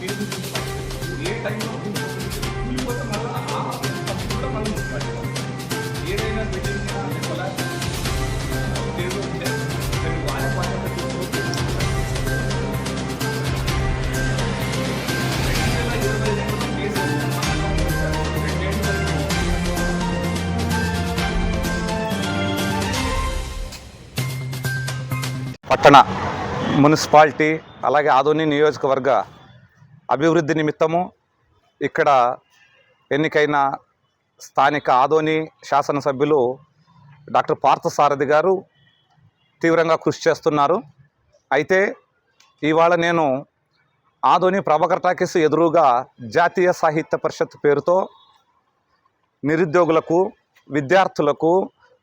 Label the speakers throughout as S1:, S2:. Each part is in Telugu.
S1: पट मुनपालिटी अलगे आदोनी निोजकवर्ग అభివృద్ధి నిమిత్తము ఇక్కడ ఎన్నికైన స్థానిక ఆదోని శాసనసభ్యులు డాక్టర్ పార్థసారథి గారు తీవ్రంగా కృషి చేస్తున్నారు. అయితే ఇవాళ నేను ఆదోని ప్రభాకర్ టాకీస్ ఎదురుగా జాతీయ సాహిత్య పరిషత్ పేరుతో నిరుద్యోగులకు విద్యార్థులకు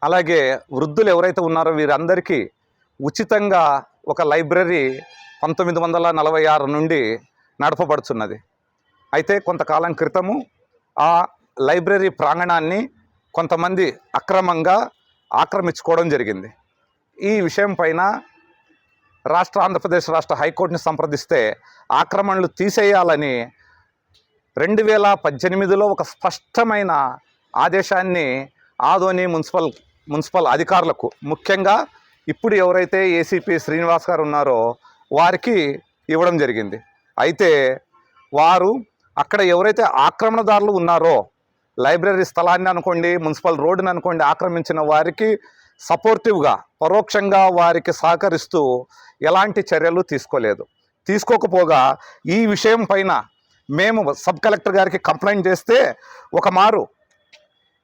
S1: అలాగే వృద్ధులు ఎవరైతే ఉన్నారో వీరందరికీ ఉచితంగా ఒక లైబ్రరీ పంతొమ్మిది వందల నలభై ఆరు నుండి నడపబడుచున్నది. అయితే కొంతకాలం క్రితము ఆ లైబ్రరీ ప్రాంగణాన్ని కొంతమంది అక్రమంగా ఆక్రమించుకోవడం జరిగింది. ఈ విషయం పైన రాష్ట్ర ఆంధ్రప్రదేశ్ రాష్ట్ర హైకోర్టుని సంప్రదిస్తే ఆక్రమణలు తీసేయాలని రెండు వేల పద్దెనిమిదిలో ఒక స్పష్టమైన ఆదేశాన్ని ఆదోని మున్సిపల్ మున్సిపల్ అధికారులకు ముఖ్యంగా ఇప్పుడు ఎవరైతే ఏసీపీ శ్రీనివాస్ గారు ఉన్నారో వారికి ఇవ్వడం జరిగింది. అయితే వారు అక్కడ ఎవరైతే ఆక్రమణదారులు ఉన్నారో లైబ్రరీ స్థలాన్ని అనుకోండి మున్సిపల్ రోడ్డుని అనుకోండి ఆక్రమించిన వారికి సపోర్టివ్గా పరోక్షంగా వారికి సహకరిస్తూ ఎలాంటి చర్యలు తీసుకోలేదు. తీసుకోకపోగా ఈ విషయం పైన మేము సబ్ కలెక్టర్ గారికి కంప్లైంట్ చేస్తే ఒక మారు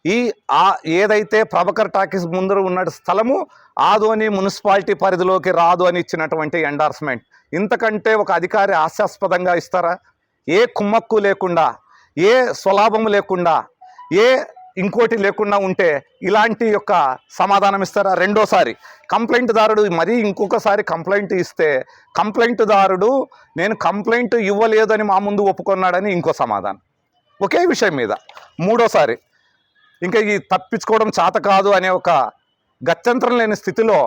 S1: ఈ ఆ ఏదైతే ప్రభకర్ టాకీస్ ముందర ఉన్న స్థలము ఆదోని మున్సిపాలిటీ పరిధిలోకి రాదు అని ఇచ్చినటువంటి ఎండార్స్మెంట్. ఇంతకంటే ఒక అధికారి హాస్యాస్పదంగా ఇస్తారా? ఏ కుమ్మక్కు లేకుండా ఏ స్వలాభము లేకుండా ఏ ఇంకోటి లేకుండా ఉంటే ఇలాంటి యొక్క సమాధానం ఇస్తారా? రెండోసారి కంప్లైంట్దారుడు మరీ ఇంకొకసారి కంప్లైంట్ ఇస్తే కంప్లైంట్దారుడు నేను కంప్లైంట్ ఇవ్వలేదని మా ముందు ఒప్పుకున్నాడని ఇంకో సమాధానం. ఒకే విషయం మీద. మూడోసారి ఇంకా ఈ తప్పించుకోవడం చేత కాదు అనే ఒక గత్యంతరం లేని స్థితిలో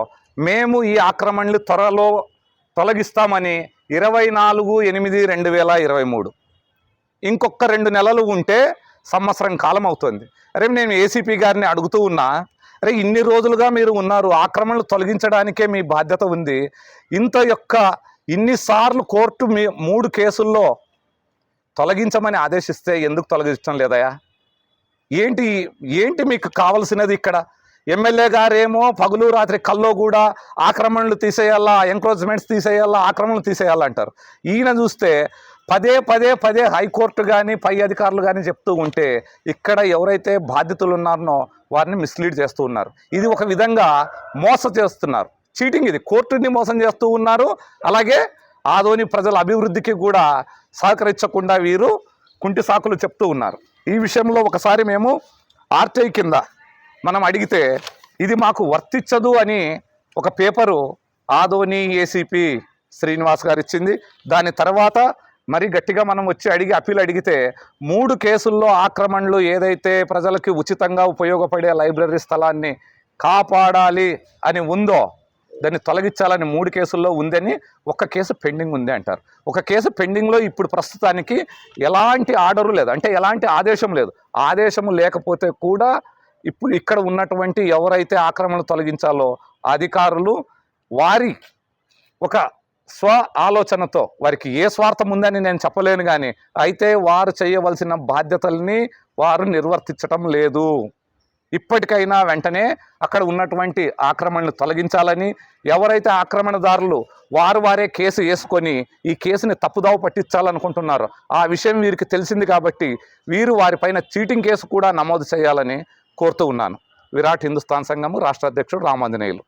S1: మేము ఈ ఆక్రమణలు త్వరలో తొలగిస్తామని ఇరవై నాలుగు ఎనిమిది రెండు వేల ఇరవై మూడు. ఇంకొక రెండు నెలలు ఉంటే సంవత్సరం కాలం అవుతుంది. అరే నేను ఏసీపీ గారిని అడుగుతూ ఉన్నా అరే ఇన్ని రోజులుగా మీరు ఉన్నారు ఆక్రమణలు తొలగించడానికే మీ బాధ్యత ఉంది. ఇంత యొక్క ఇన్నిసార్లు కోర్టు మీ మూడు కేసుల్లో తొలగించమని ఆదేశిస్తే ఎందుకు తొలగించడం లేదయా ఏంటి ఏంటి మీకు కావలసినది ఇక్కడ? ఎమ్మెల్యే గారేమో పగులు రాత్రి కల్లో కూడా ఆక్రమణలు తీసేయాలా ఎంక్రోచ్మెంట్స్ తీసేయాలా ఆక్రమణలు తీసేయాలా అంటారు. ఈయన చూస్తే పదే పదే పదే హైకోర్టు కానీ పై అధికారులు కానీ చెప్తూ ఉంటే ఇక్కడ ఎవరైతే బాధితులు ఉన్నారనో వారిని మిస్లీడ్ చేస్తూ ఉన్నారు. ఇది ఒక విధంగా మోస చేస్తున్నారు. చీటింగ్ ఇది. కోర్టుని మోసం చేస్తూ ఉన్నారు. అలాగే ఆదోని ప్రజల అభివృద్ధికి కూడా సహకరించకుండా వీరు కుంటి సాకులు చెప్తూ ఉన్నారు. ఈ విషయంలో ఒకసారి మేము ఆర్టీఐ కింద మనం అడిగితే ఇది మాకు వర్తించదు అని ఒక పేపరు ఆదోని ఏసీపీ శ్రీనివాస్ గారు ఇచ్చింది. దాని తర్వాత మరి గట్టిగా మనం వచ్చి అడిగి అప్పీల్ అడిగితే మూడు కేసుల్లో ఆక్రమణలు ఏదైతే ప్రజలకి ఉచితంగా ఉపయోగపడే లైబ్రరీ స్థలాన్ని కాపాడాలి అని ఉందో దాన్ని తొలగించాలని మూడు కేసుల్లో ఉందని ఒక కేసు పెండింగ్ ఉంది అంటారు. ఒక కేసు పెండింగ్లో ఇప్పుడు ప్రస్తుతానికి ఎలాంటి ఆర్డరు లేదు. అంటే ఎలాంటి ఆదేశం లేదు. ఆదేశం లేకపోతే కూడా ఇప్పుడు ఇక్కడ ఉన్నటువంటి ఎవరైతే ఆక్రమణ తొలగించాలో అధికారులు వారి ఒక స్వ ఆలోచనతో వారికి ఏ స్వార్థం ఉందని నేను చెప్పలేను కానీ అయితే వారు చేయవలసిన బాధ్యతల్ని వారు నిర్వర్తించటం లేదు. ఇప్పటికైనా వెంటనే అక్కడ ఉన్నటువంటి ఆక్రమణలు తొలగించాలని ఎవరైతే ఆక్రమణదారులు వారు వారే కేసు వేసుకొని ఈ కేసుని తప్పుదావ పట్టించాలనుకుంటున్నారో ఆ విషయం వీరికి తెలిసింది కాబట్టి వీరు వారిపైన చీటింగ్ కేసు కూడా నమోదు చేయాలని కోరుతూ ఉన్నాను. విరాట్ హిందుస్థాన్ సంఘము రాష్ట్ర అధ్యక్షుడు రామాంజనేయులు.